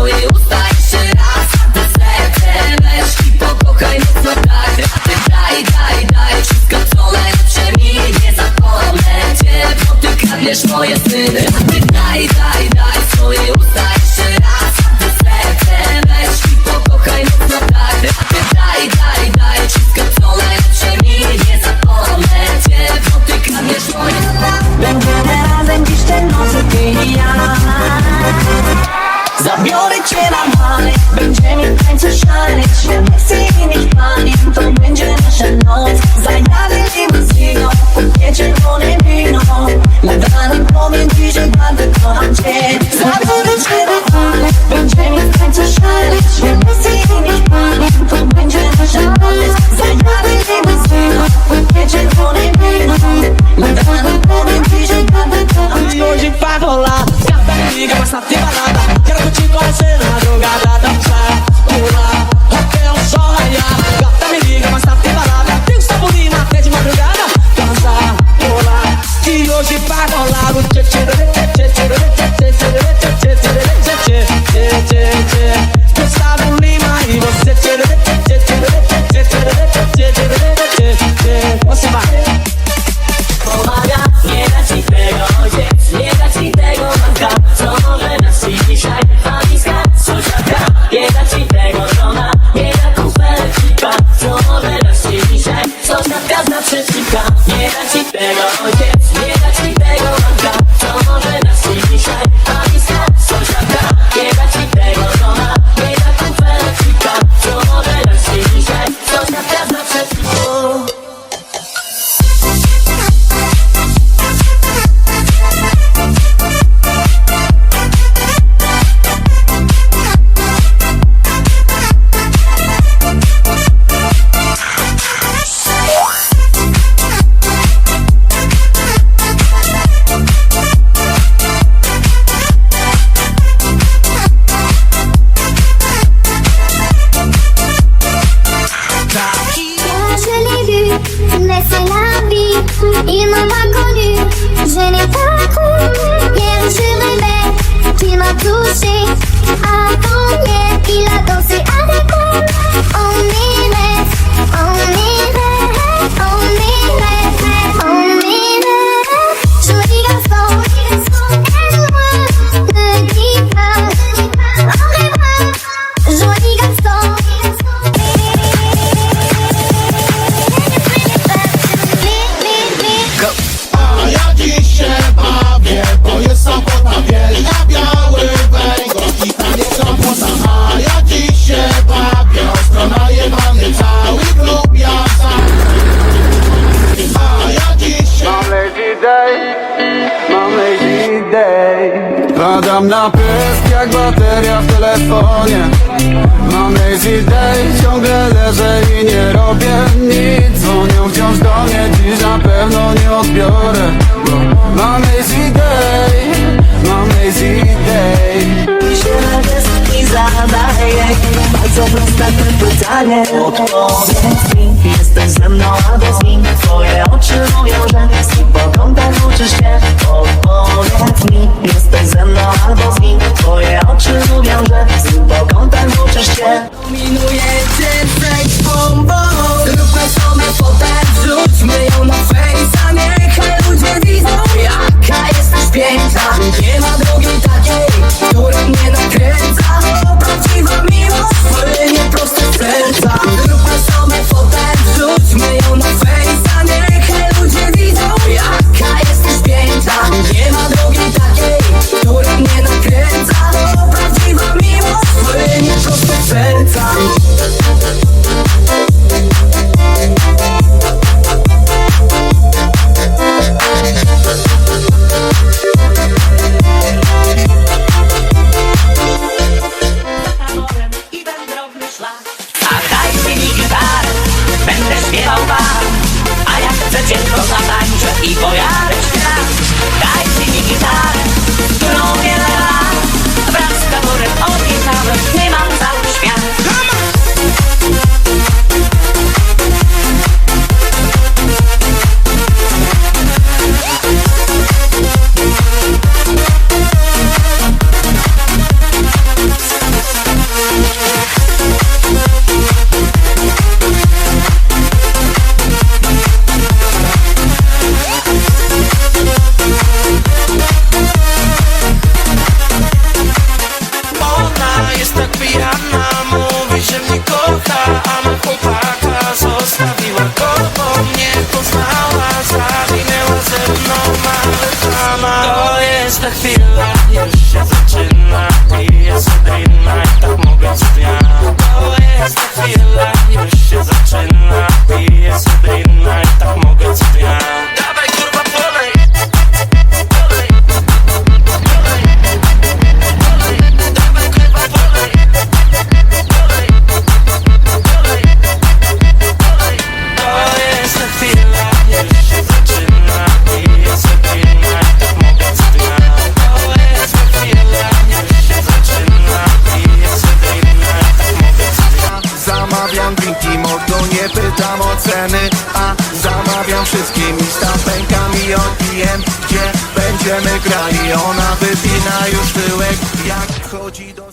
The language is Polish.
swoje usta jeszcze raz To serce weź i pokochaj mocno tak Raty daj, daj, daj. Wszystko co najlepsze mi Nie zapomnę. Cię Bo ty moje sny. Raty daj, daj, daj. Swoje usta jeszcze raz To serce weź i mocno tak Raty daj, daj, daj. Wszystko co najlepsze cię Hoje vai rolar me liga, mas na tem balada Quero curtir conhecer na Dançar, raiar Gata me liga, mas tem balada Tem um até de madrugada Dançar, Que hoje vai rolar Gustavo Lima e você tchê mais c'est la vie. Il m'a connu, je n'ai pas cru. Hier je rêvais qu'il m'a touché. Avant-hier, il a dansé avec day, mam lazy day Padam na pysk jak bateria w telefonie. Mam lazy day, ciągle leżę i nie robię nic. Dzwonią wciąż do mnie, dziś na pewno nie odbiorę Bo mam lazy day, mam lazy day się i zadaję Bardzo proste pytanie Odpowiedz mi, jesteś ze mną albo z nim Twoje oczy mówią, że z nim po uczysz się. Odpowiedz mi, jesteś ze mną Drinki, mordo, nie pytam o ceny A zamawiam wszystkim i z pękami odbijem Gdzie będziemy grali? Ona wypina już tyłek, jak wchodzi do